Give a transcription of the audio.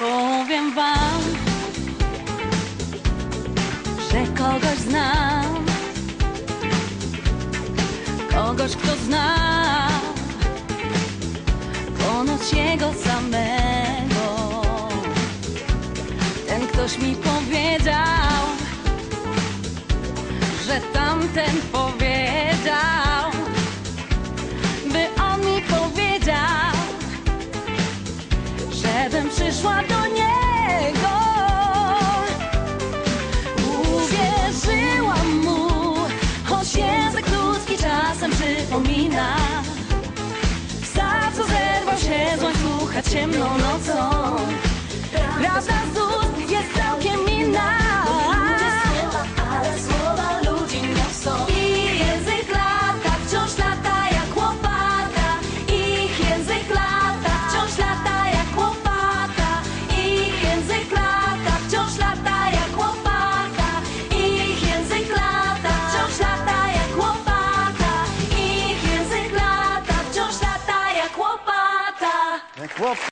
Powiem wam, że kogoś znam, kogoś, kto zna ponoć jego samego. Ten ktoś mi powiedział, że tamten powiedział, przyszła do niego. Uwierzyłam mu, choć język ludzki czasem przypomina. Za co zerwał się z łańcucha ciemną nocą. Prawda z Ich język